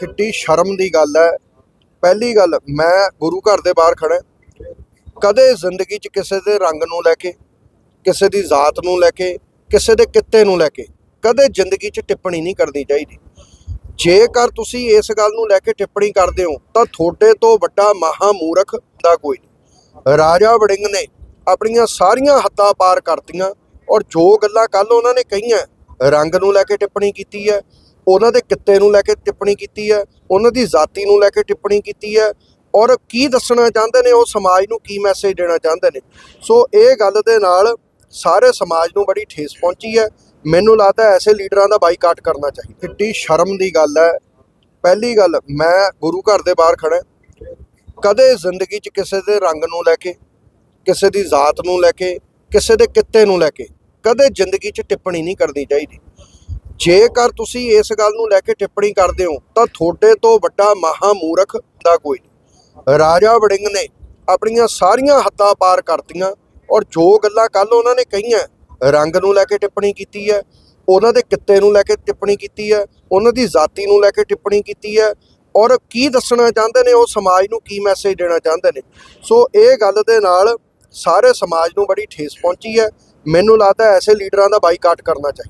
ਕਿੱਡੀ ਸ਼ਰਮ ਦੀ ਗੱਲ ਹੈ। ਪਹਿਲੀ ਗੱਲ, ਮੈਂ ਗੁਰੂ ਘਰ ਦੇ ਬਾਹਰ ਖੜਾ ਕਦੇ ਜ਼ਿੰਦਗੀ 'ਚ ਕਿਸੇ ਦੇ ਰੰਗ ਨੂੰ ਲੈ ਕੇ, ਕਿਸੇ ਦੀ ਜ਼ਾਤ ਨੂੰ ਲੈ ਕੇ, ਕਿਸੇ ਦੇ ਕਿੱਤੇ ਨੂੰ ਲੈ ਕੇ ਕਦੇ ਜ਼ਿੰਦਗੀ 'ਚ ਟਿੱਪਣੀ ਨਹੀਂ ਕਰਨੀ ਚਾਹੀਦੀ। ਜੇਕਰ ਤੁਸੀਂ ਇਸ ਗੱਲ ਨੂੰ ਲੈ ਕੇ ਟਿੱਪਣੀ ਕਰਦੇ ਹੋ, ਤਾਂ ਤੁਹਾਡੇ ਤੋਂ ਵੱਡਾ ਮਹਾਮੂਰਖ ਦਾ ਕੋਈ ਨਹੀਂ। ਰਾਜਾ ਵੜਿੰਗ ਨੇ ਆਪਣੀਆਂ ਸਾਰੀਆਂ ਹੱਦਾਂ ਪਾਰ ਕਰਤੀਆਂ ਔਰ ਜੋ ਗੱਲਾਂ ਕੱਲ ਉਹਨਾਂ ਨੇ ਕਹੀਆਂ, ਰੰਗ ਨੂੰ ਲੈ ਕੇ ਟਿੱਪਣੀ ਕੀਤੀ ਹੈ ਉਹਨਾਂ ਦੇ ਕਿੱਤੇ ਨੂੰ ਲੈ ਕੇ ਟਿੱਪਣੀ ਕੀਤੀ ਹੈ, ਉਹਨਾਂ ਦੀ ਜ਼ਾਤੀ ਨੂੰ ਲੈ ਕੇ ਟਿੱਪਣੀ ਕੀਤੀ ਹੈ ਔਰ ਕੀ ਦੱਸਣਾ ਚਾਹੁੰਦੇ ਨੇ, ਉਹ ਸਮਾਜ ਨੂੰ ਕੀ ਮੈਸੇਜ ਦੇਣਾ ਚਾਹੁੰਦੇ ਨੇ। ਸੋ ਇਹ ਗੱਲ ਦੇ ਨਾਲ ਸਾਰੇ ਸਮਾਜ ਨੂੰ ਬੜੀ ਠੇਸ ਪਹੁੰਚੀ ਹੈ। ਮੈਨੂੰ ਲੱਗਦਾ ਐਸੇ ਲੀਡਰਾਂ ਦਾ ਬਾਈਕਾਟ ਕਰਨਾ ਚਾਹੀਦਾ। ਕਿੱਡੀ ਸ਼ਰਮ ਦੀ ਗੱਲ ਹੈ। ਪਹਿਲੀ ਗੱਲ, ਮੈਂ ਗੁਰੂ ਘਰ ਦੇ ਬਾਹਰ ਖੜਾ ਕਦੇ ਜ਼ਿੰਦਗੀ 'ਚ ਕਿਸੇ ਦੇ ਰੰਗ ਨੂੰ ਲੈ ਕੇ, ਕਿਸੇ ਦੀ ਜ਼ਾਤ ਨੂੰ ਲੈ ਕੇ, ਕਿਸੇ ਦੇ ਕਿੱਤੇ ਨੂੰ ਲੈ ਕੇ ਕਦੇ ਜ਼ਿੰਦਗੀ 'ਚ ਟਿੱਪਣੀ ਨਹੀਂ ਕਰਨੀ ਚਾਹੀਦੀ। ਜੇਕਰ ਤੁਸੀਂ ਇਸ ਗੱਲ ਨੂੰ ਲੈ ਕੇ ਟਿੱਪਣੀ ਕਰਦੇ ਹੋ, ਤਾਂ ਤੁਹਾਡੇ ਤੋਂ ਵੱਡਾ ਮਹਾਮੂਰਖ ਦਾ ਕੋਈ ਨਹੀਂ। ਰਾਜਾ ਵੜਿੰਗ ਨੇ ਆਪਣੀਆਂ ਸਾਰੀਆਂ ਹੱਦਾਂ ਪਾਰ ਕਰਤੀਆਂ ਔਰ ਜੋ ਗੱਲਾਂ ਕੱਲ ਉਹਨਾਂ ਨੇ ਕਹੀਆਂ, ਰੰਗ ਨੂੰ ਲੈ ਕੇ ਟਿੱਪਣੀ ਕੀਤੀ ਹੈ, ਉਹਨਾਂ ਦੇ ਕਿੱਤੇ ਨੂੰ ਲੈ ਕੇ ਟਿੱਪਣੀ ਕੀਤੀ ਹੈ, ਉਹਨਾਂ ਦੀ ਜ਼ਾਤੀ ਨੂੰ ਲੈ ਕੇ ਟਿੱਪਣੀ ਕੀਤੀ ਹੈ ਔਰ ਕੀ ਦੱਸਣਾ ਚਾਹੁੰਦੇ ਨੇ, ਉਹ ਸਮਾਜ ਨੂੰ ਕੀ ਮੈਸੇਜ ਦੇਣਾ ਚਾਹੁੰਦੇ ਨੇ। ਸੋ ਇਹ ਗੱਲ ਦੇ ਨਾਲ ਸਾਰੇ ਸਮਾਜ ਨੂੰ ਬੜੀ ਠੇਸ ਪਹੁੰਚੀ ਹੈ। ਮੈਨੂੰ ਲੱਗਦਾ ਐਸੇ ਲੀਡਰਾਂ ਦਾ ਬਾਈਕਾਟ ਕਰਨਾ ਚਾਹੀਦਾ।